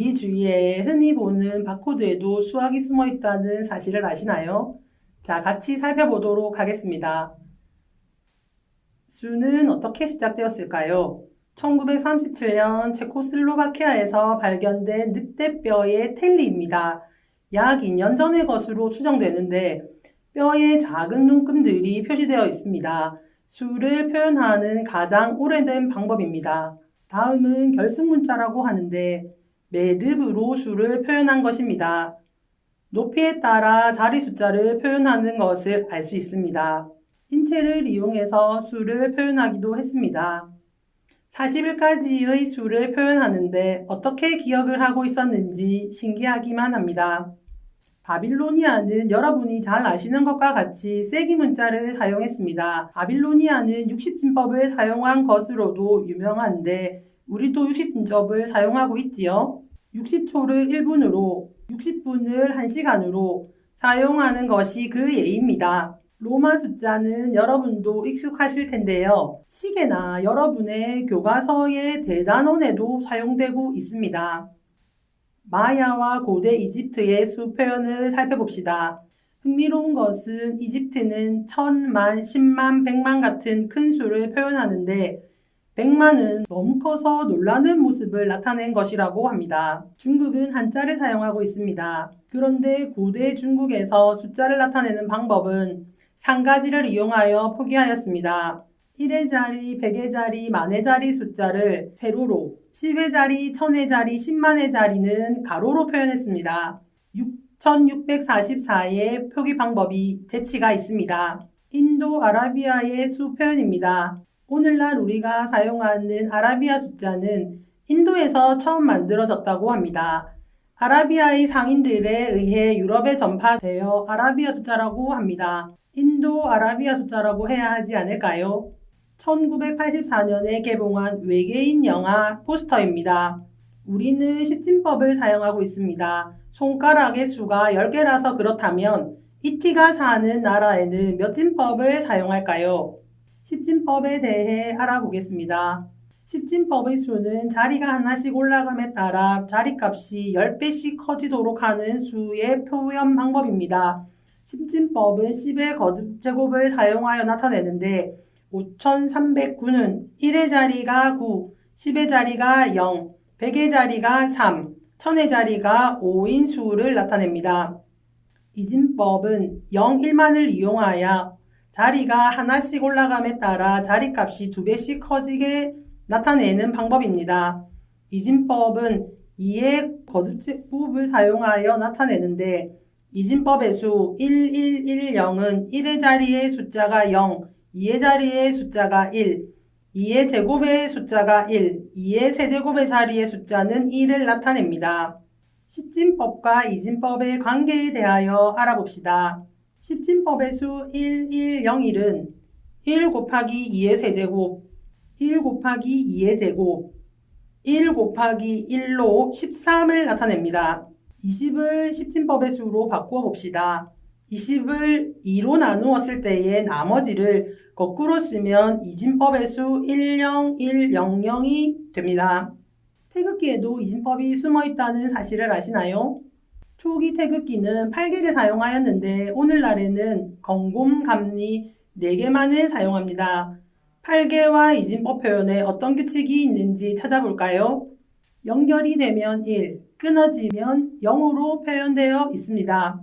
우리 주위에 흔히 보는 바코드에도 수학이 숨어 있다는 사실을 아시나요? 자, 같이 살펴보도록 하겠습니다. 수는 어떻게 시작되었을까요? 1937년 체코슬로바키아에서 발견된 늑대뼈의 텔리입니다. 약 2년 전의 것으로 추정되는데 뼈에 작은 눈금들이 표시되어 있습니다. 수를 표현하는 가장 오래된 방법입니다. 다음은 결승문자라고 하는데 매듭으로 수를 표현한 것입니다. 높이에 따라 자리 숫자를 표현하는 것을 알 수 있습니다. 인체를 이용해서 수를 표현하기도 했습니다. 40일까지의 수를 표현하는데 어떻게 기억을 하고 있었는지 신기하기만 합니다. 바빌로니아는 여러분이 잘 아시는 것과 같이 세기 문자를 사용했습니다. 바빌로니아는 60진법을 사용한 것으로도 유명한데 우리도 60진법을 사용하고 있지요. 60초를 1분으로, 60분을 1시간으로 사용하는 것이 그 예입니다. 로마 숫자는 여러분도 익숙하실 텐데요. 시계나 여러분의 교과서의 대단원에도 사용되고 있습니다. 마야와 고대 이집트의 수 표현을 살펴봅시다. 흥미로운 것은 이집트는 천만, 십만, 백만 같은 큰 수를 표현하는데 백만은 너무 커서 놀라는 모습을 나타낸 것이라고 합니다. 중국은 한자를 사용하고 있습니다. 그런데 고대 중국에서 숫자를 나타내는 방법은 상가지를 이용하여 포기하였습니다. 1의 자리, 100의 자리, 만의 자리 숫자를 세로로, 10의 자리, 1000의 자리, 10만의 자리는 가로로 표현했습니다. 6644의 표기 방법이 재치가 있습니다. 인도 아라비아의 수 표현입니다. 오늘날 우리가 사용하는 아라비아 숫자는 인도에서 처음 만들어졌다고 합니다. 아라비아의 상인들에 의해 유럽에 전파되어 아라비아 숫자라고 합니다. 인도 아라비아 숫자라고 해야 하지 않을까요? 1984년에 개봉한 외계인 영화 포스터입니다. 우리는 시침법을 사용하고 있습니다. 손가락의 수가 10개라서 그렇다면 이티가 사는 나라에는 몇 진법을 사용할까요? 십진법에 대해 알아보겠습니다. 십진법의 수는 자리가 하나씩 올라감에 따라 자리값이 10배씩 커지도록 하는 수의 표현 방법입니다. 십진법은 10의 거듭 제곱을 사용하여 나타내는데 5309는 1의 자리가 9, 10의 자리가 0, 100의 자리가 3, 1000의 자리가 5인 수를 나타냅니다. 이진법은 0, 1만을 이용하여 자리가 하나씩 올라감에 따라 자리값이 두 배씩 커지게 나타내는 방법입니다. 이진법은 2의 거듭제곱을 사용하여 나타내는데 이진법의 수 1110은 1의 자리의 숫자가 0, 2의 자리의 숫자가 1, 2의 제곱의 숫자가 1, 2의 세제곱의 자리의 숫자는 1을 나타냅니다. 십진법과 이진법의 관계에 대하여 알아봅시다. 십진법의 수 1101은 1 곱하기 2의 세제곱, 1 곱하기 2의 제곱, 1 곱하기 1로 13을 나타냅니다. 20을 십진법의 수로 바꾸어 봅시다. 20을 2로 나누었을 때의 나머지를 거꾸로 쓰면 이진법의 수 10100이 됩니다. 태극기에도 이진법이 숨어 있다는 사실을 아시나요? 초기 태극기는 8개를 사용하였는데 오늘날에는 건곰, 감리 4개만을 사용합니다. 8개와 이진법 표현에 어떤 규칙이 있는지 찾아볼까요? 연결이 되면 1, 끊어지면 0으로 표현되어 있습니다.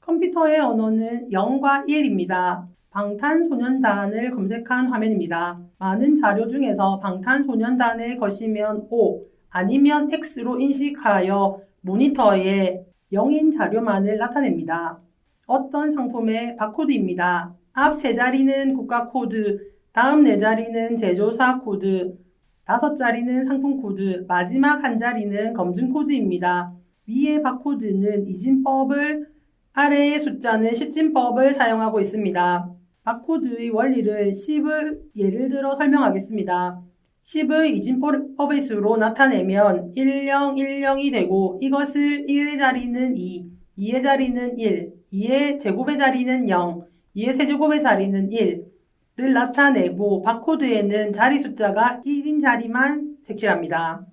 컴퓨터의 언어는 0과 1입니다. 방탄소년단을 검색한 화면입니다. 많은 자료 중에서 방탄소년단에 거시면 O 아니면 X로 인식하여 모니터에 0인 자료만을 나타냅니다. 어떤 상품의 바코드입니다. 앞 세 자리는 국가 코드, 다음 네 자리는 제조사 코드, 다섯 자리는 상품 코드, 마지막 한 자리는 검증 코드입니다. 위의 바코드는 이진법을 아래의 숫자는 시진법을 사용하고 있습니다. 바코드의 원리를 10을 예를 들어 설명하겠습니다. 10의 이진법의 수로 나타내면 1010이 되고 이것을 1의 자리는 2, 2의 자리는 1, 2의 제곱의 자리는 0, 2의 세제곱의 자리는 1를 나타내고 바코드에는 자리 숫자가 1인 자리만 색칠합니다.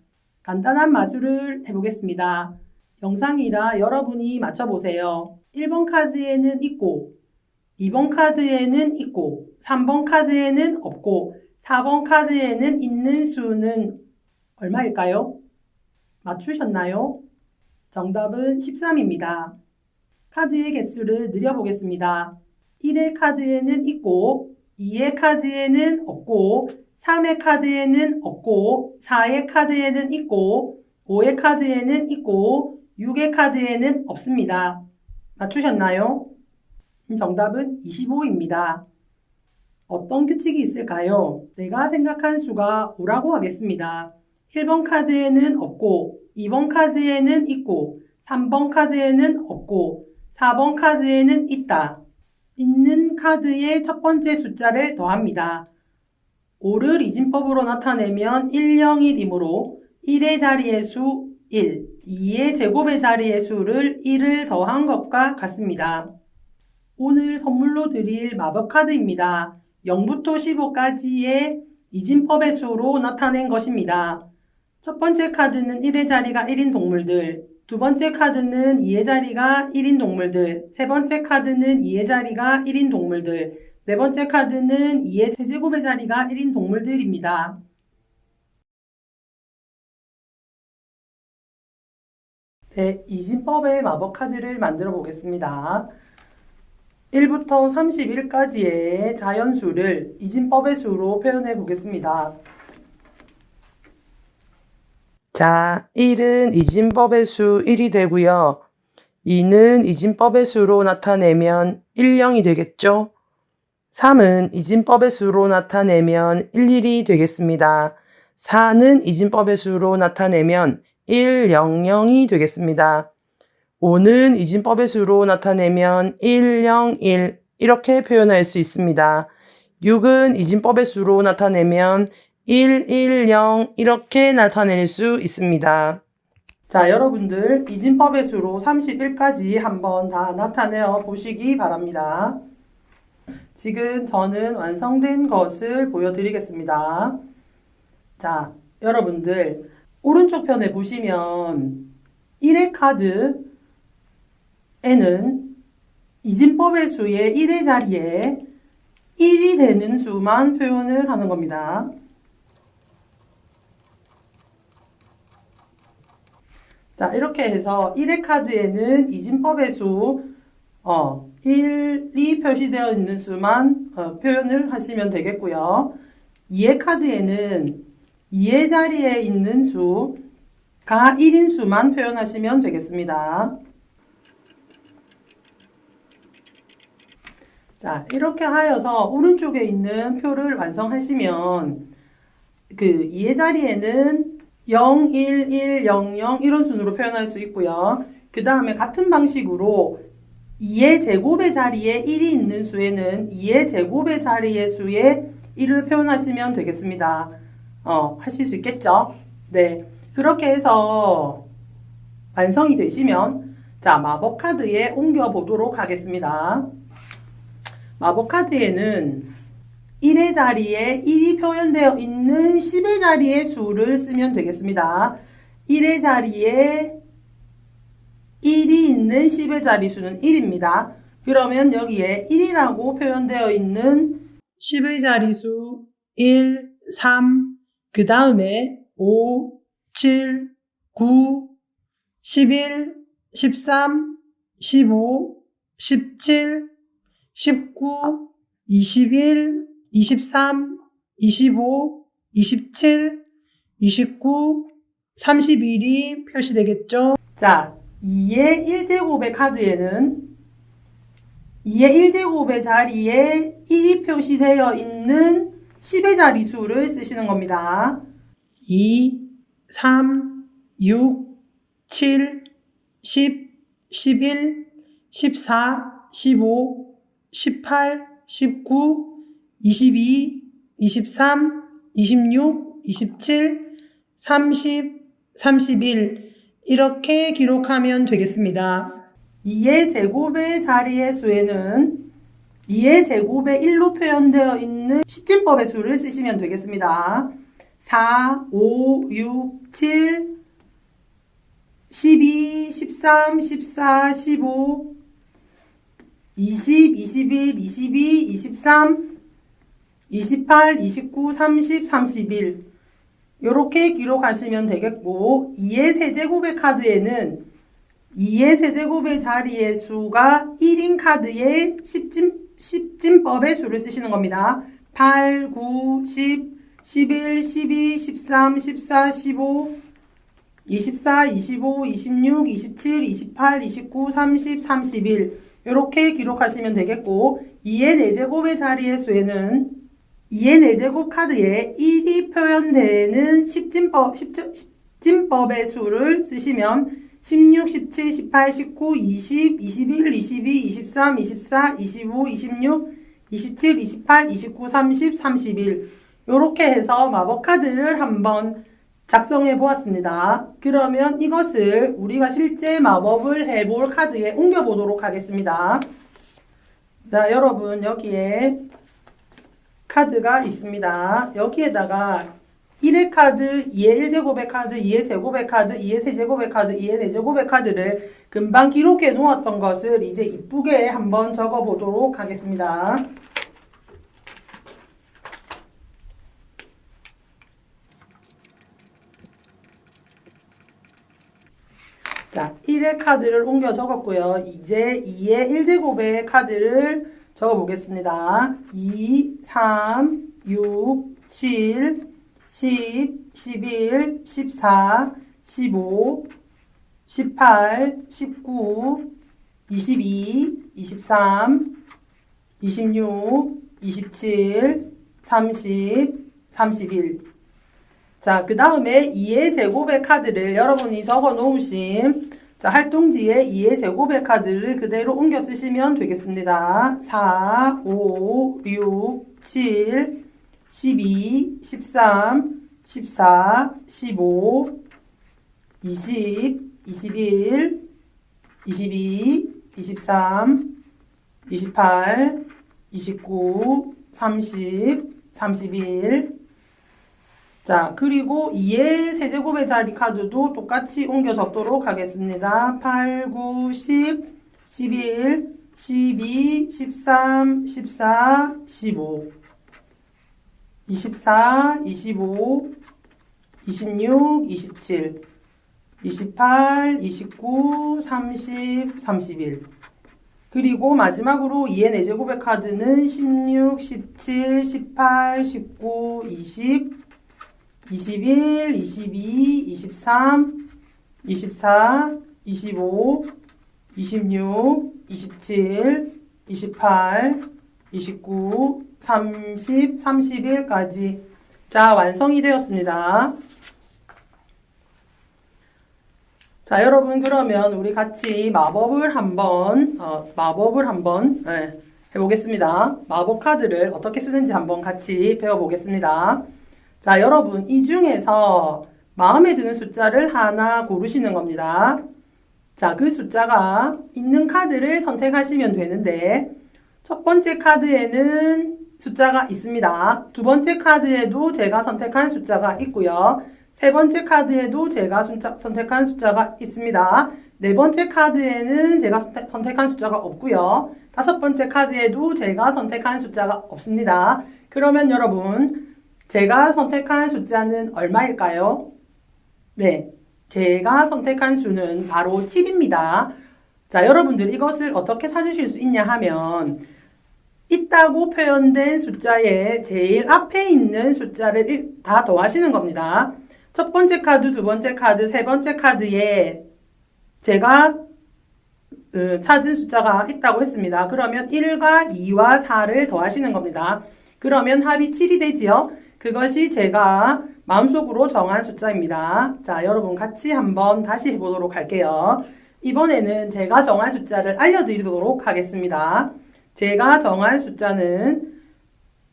간단한 마술을 해보겠습니다. 영상이라 여러분이 맞춰보세요. 1번 카드에는 있고, 2번 카드에는 있고, 3번 카드에는 없고, 4번 카드에는 있는 수는 얼마일까요? 맞추셨나요? 정답은 13입니다. 카드의 개수를 늘려보겠습니다. 1의 카드에는 있고, 2의 카드에는 없고, 3의 카드에는 없고, 4의 카드에는 있고, 5의 카드에는 있고, 6의 카드에는 없습니다. 맞추셨나요? 정답은 25입니다. 어떤 규칙이 있을까요? 내가 생각한 수가 5라고 하겠습니다. 1번 카드에는 없고, 2번 카드에는 있고, 3번 카드에는 없고, 4번 카드에는 있다. 있는 카드의 첫 번째 숫자를 더합니다. 5를 이진법으로 나타내면 1, 0, 1이므로 1의 자리의 수 1, 2의 제곱의 자리의 수를 1을 더한 것과 같습니다. 오늘 선물로 드릴 마법 카드입니다. 0부터 15까지의 이진법의 수로 나타낸 것입니다. 첫 번째 카드는 1의 자리가 1인 동물들, 두 번째 카드는 2의 자리가 1인 동물들, 세 번째 카드는 2의 자리가 1인 동물들, 네 번째 카드는 2의 세제곱의 자리가 1인 동물들입니다. 네, 이진법의 마법 카드를 만들어 보겠습니다. 1부터 31까지의 자연수를 이진법의 수로 표현해 보겠습니다. 자, 1은 이진법의 수 1이 되고요. 2는 이진법의 수로 나타내면 1, 0이 되겠죠? 3은 이진법의 수로 나타내면 1, 1이 되겠습니다. 4는 이진법의 수로 나타내면 1, 0, 0이 되겠습니다. 5는 이진법의 수로 나타내면 1, 0, 1 이렇게 표현할 수 있습니다. 6은 이진법의 수로 나타내면 1, 1, 0 이렇게 나타낼 수 있습니다. 자, 여러분들 이진법의 수로 31까지 한번 다 나타내어 보시기 바랍니다. 지금 저는 완성된 것을 보여드리겠습니다. 자, 여러분들 오른쪽 편에 보시면 1의 카드 에는 이진법의 수의 1의 자리에 1이 되는 수만 표현을 하는 겁니다. 자, 이렇게 해서 1의 카드에는 이진법의 수, 어, 1이 표시되어 있는 수만 어, 표현을 하시면 되겠고요. 2의 카드에는 2의 자리에 있는 수가 1인 수만 표현하시면 되겠습니다. 자, 이렇게 하여서 오른쪽에 있는 표를 완성하시면 그 2의 자리에는 0, 1, 1, 0, 0 이런 순으로 표현할 수 있고요. 그 다음에 같은 방식으로 2의 제곱의 자리에 1이 있는 수에는 2의 제곱의 자리의 수에 1을 표현하시면 되겠습니다. 어, 하실 수 있겠죠? 네. 그렇게 해서 완성이 되시면 자, 마법 카드에 옮겨 보도록 하겠습니다. 마법 카드에는 1의 자리에 1이 표현되어 있는 10의 자리의 수를 쓰면 되겠습니다. 1의 자리에 1이 있는 10의 자리 수는 1입니다. 그러면 여기에 1이라고 표현되어 있는 10의 자리 수 1, 3, 그 다음에 5, 7, 9, 11, 13, 15, 17, 19, 21, 23, 25, 27, 29, 31이 표시되겠죠? 자, 2의 1제곱의 카드에는 2의 1제곱의 자리에 1이 표시되어 있는 10의 자리 수를 쓰시는 겁니다. 2, 3, 6, 7, 10, 11, 14, 15, 18, 19, 22, 23, 26, 27, 30, 31 이렇게 기록하면 되겠습니다. 2의 제곱의 자리의 수에는 2의 제곱의 1로 표현되어 있는 십진법의 수를 쓰시면 되겠습니다. 4, 5, 6, 7, 12, 13, 14, 15, 20, 21, 22, 23, 28, 29, 30, 31 이렇게 기록하시면 되겠고 2의 세제곱의 카드에는 2의 세제곱의 자리의 수가 1인 카드의 10진, 10진법의 수를 쓰시는 겁니다. 8, 9, 10, 11, 12, 13, 14, 15, 24, 25, 26, 27, 28, 29, 30, 31 이렇게 기록하시면 되겠고 2의 4제곱의 자리의 수에는 2의 4제곱 카드에 1이 표현되는 10진법, 10진법의 수를 쓰시면 16, 17, 18, 19, 20, 21, 22, 23, 24, 25, 26, 27, 28, 29, 30, 31 이렇게 해서 마법 카드를 한번 작성해 보았습니다. 그러면 이것을 우리가 실제 마법을 해볼 카드에 옮겨 보도록 하겠습니다. 자, 여러분 여기에 카드가 있습니다. 여기에다가 1의 카드, 2의 1제곱의 카드, 2의 제곱의 카드, 2의 세제곱의 카드, 2의 4제곱의 카드를 금방 기록해 놓았던 것을 이제 이쁘게 한번 적어 보도록 하겠습니다. 자, 1의 카드를 옮겨 적었고요. 이제 2의 1제곱의 카드를 적어 보겠습니다. 2, 3, 6, 7, 10, 11, 14, 15, 18, 19, 22, 23, 26, 27, 30, 31. 자, 그 다음에 2의 제곱의 카드를 여러분이 적어 놓으신 자, 활동지에 2의 제곱의 카드를 그대로 옮겨 쓰시면 되겠습니다. 4, 5, 6, 7, 12, 13, 14, 15, 20, 21, 22, 23, 28, 29, 30, 31. 자, 그리고 2의 세제곱의 자리 카드도 똑같이 옮겨 적도록 하겠습니다. 8, 9, 10, 11, 12, 13, 14, 15. 24, 25, 26, 27, 28, 29, 30, 31. 그리고 마지막으로 2의 4제곱의 카드는 16, 17, 18, 19, 20, 21, 22, 23, 24, 25, 26, 27, 28, 29, 30, 31까지 자 완성이 되었습니다. 자 여러분 그러면 우리 같이 마법을 한번 어, 마법을 한번 네, 해보겠습니다. 마법 카드를 어떻게 쓰는지 한번 같이 배워보겠습니다. 자 여러분 이 중에서 마음에 드는 숫자를 하나 고르시는 겁니다. 자 그 숫자가 있는 카드를 선택하시면 되는데 첫 번째 카드에는 숫자가 있습니다. 두 번째 카드에도 제가 선택한 숫자가 있고요. 세 번째 카드에도 제가 선택한 숫자가 있습니다. 네 번째 카드에는 제가 선택한 숫자가 없고요. 다섯 번째 카드에도 제가 선택한 숫자가 없습니다. 그러면 여러분, 제가 선택한 숫자는 얼마일까요? 네, 제가 선택한 수는 바로 7입니다. 자, 여러분들 이것을 어떻게 찾으실 수 있냐 하면 있다고 표현된 숫자에 제일 앞에 있는 숫자를 다 더하시는 겁니다. 첫 번째 카드, 두 번째 카드, 세 번째 카드에 제가 그 찾은 숫자가 있다고 했습니다. 그러면 1과 2와 4를 더하시는 겁니다. 그러면 합이 7이 되지요. 그것이 제가 마음속으로 정한 숫자입니다. 자, 여러분 같이 한번 다시 해보도록 할게요. 이번에는 제가 정한 숫자를 알려드리도록 하겠습니다. 제가 정한 숫자는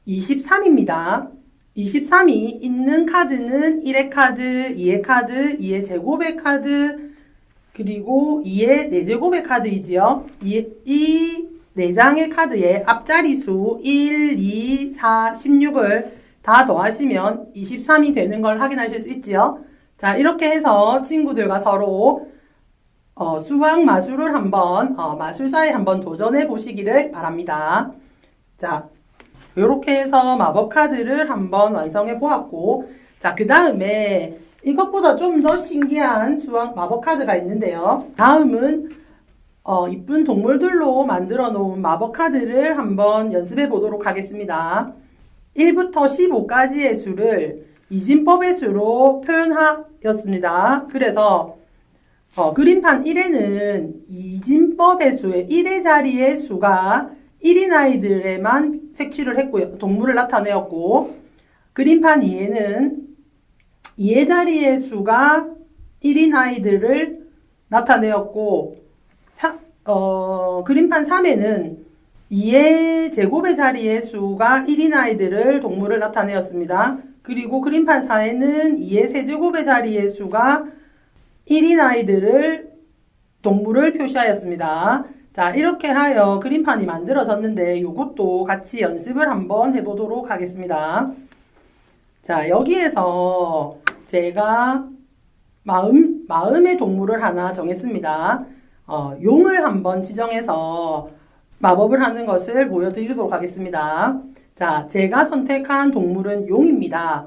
23입니다. 23이 있는 카드는 1의 카드, 2의 카드, 2의 제곱의 카드, 그리고 2의 4제곱의 카드이지요. 이, 이 4장의 카드의 앞자리 수 1, 2, 4, 16을 다 더하시면 23이 되는 걸 확인하실 수 있지요. 자, 이렇게 해서 친구들과 서로 어, 수학 마술을 한번 어, 마술사에 한번 도전해 보시기를 바랍니다. 자, 이렇게 해서 마법 카드를 한번 완성해 보았고, 자, 그 다음에 이것보다 좀 더 신기한 수학 마법 카드가 있는데요. 다음은 어, 이쁜 동물들로 만들어 놓은 마법 카드를 한번 연습해 보도록 하겠습니다. 1부터 15까지의 수를 이진법의 수로 표현하였습니다. 그래서 어, 그림판 1에는 이진법의 수의 1의 자리의 수가 1인 아이들에만 색칠을 했고요. 동물을 나타내었고, 그림판 2에는 2의 자리의 수가 1인 아이들을 나타내었고, 사- 어, 그림판 3에는 2의 제곱의 자리의 수가 1인 아이들을 동물을 나타내었습니다. 그리고 그림판 4에는 2의 세제곱의 자리의 수가 1인 아이들을 동물을 표시하였습니다. 자, 이렇게 하여 그림판이 만들어졌는데 이것도 같이 연습을 한번 해보도록 하겠습니다. 자, 여기에서 제가 마음, 마음의 동물을 하나 정했습니다. 어, 용을 한번 지정해서 마법을 하는 것을 보여드리도록 하겠습니다. 자, 제가 선택한 동물은 용입니다.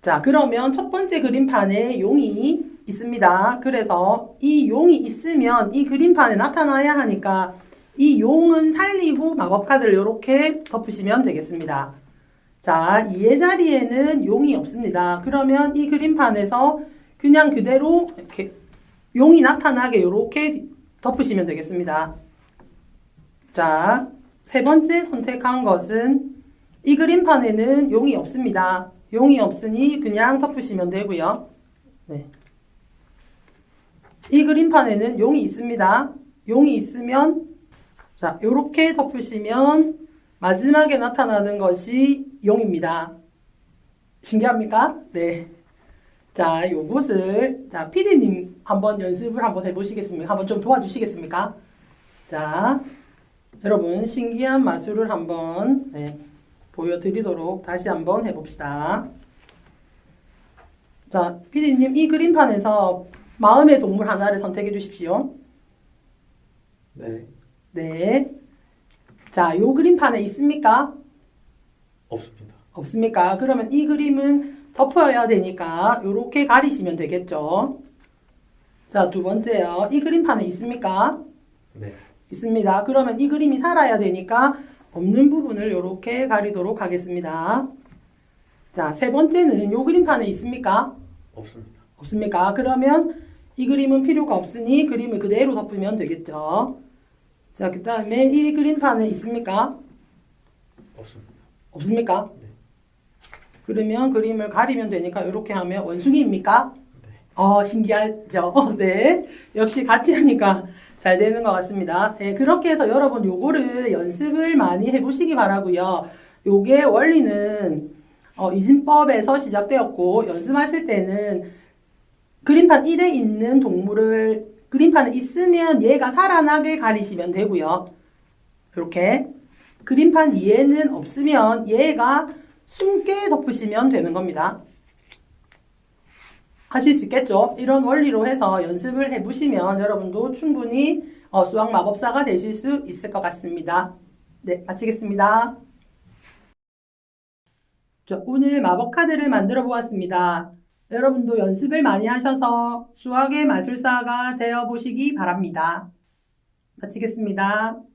자, 그러면 첫 번째 그림판에 용이 있습니다. 그래서 이 용이 있으면 이 그림판에 나타나야 하니까 이 용은 살리고 마법 카드를 이렇게 덮으시면 되겠습니다. 자, 이의 자리에는 용이 없습니다. 그러면 이 그림판에서 그냥 그대로 이렇게 용이 나타나게 이렇게 덮으시면 되겠습니다. 자, 세 번째 선택한 것은 이 그림판에는 용이 없습니다. 용이 없으니 그냥 덮으시면 되고요. 네. 이 그림판에는 용이 있습니다. 용이 있으면 자, 이렇게 덮으시면 마지막에 나타나는 것이 용입니다. 신기합니까? 네. 자, 요것을 자, 피디님 한번 연습을 한번 해 보시겠습니까? 한번 좀 도와주시겠습니까? 자, 여러분 신기한 마술을 한번 네, 보여드리도록 다시 한번 해봅시다. 자, 피디님 이 그림판에서 마음의 동물 하나를 선택해 주십시오. 네. 네. 자, 요 그림판에 있습니까? 없습니다. 없습니까? 그러면 이 그림은 덮어야 되니까 요렇게 가리시면 되겠죠. 자, 두 번째요. 이 그림판에 있습니까? 네. 있습니다. 그러면 이 그림이 살아야 되니까 없는 부분을 요렇게 가리도록 하겠습니다. 자, 세 번째는 요 그림판에 있습니까? 없습니다. 없습니까? 그러면 이 그림은 필요가 없으니 그림을 그대로 덮으면 되겠죠. 자, 그 다음에 이 그림판에 있습니까? 없습니다. 없습니까? 네. 그러면 그림을 가리면 되니까 이렇게 하면 원숭이입니까? 네. 어, 신기하죠? 네. 역시 같이 하니까 잘 되는 것 같습니다. 네, 그렇게 해서 여러분 요거를 연습을 많이 해보시기 바라고요. 요게 원리는 어, 이진법에서 시작되었고 연습하실 때는 그림판 1에 있는 동물을 그림판에 있으면 얘가 살아나게 가리시면 되고요. 이렇게 그림판 2에는 없으면 얘가 숨게 덮으시면 되는 겁니다. 하실 수 있겠죠? 이런 원리로 해서 연습을 해보시면 여러분도 충분히 어, 수학 마법사가 되실 수 있을 것 같습니다. 네, 마치겠습니다. 자, 오늘 마법 카드를 만들어 보았습니다. 여러분도 연습을 많이 하셔서 수학의 마술사가 되어 보시기 바랍니다. 마치겠습니다.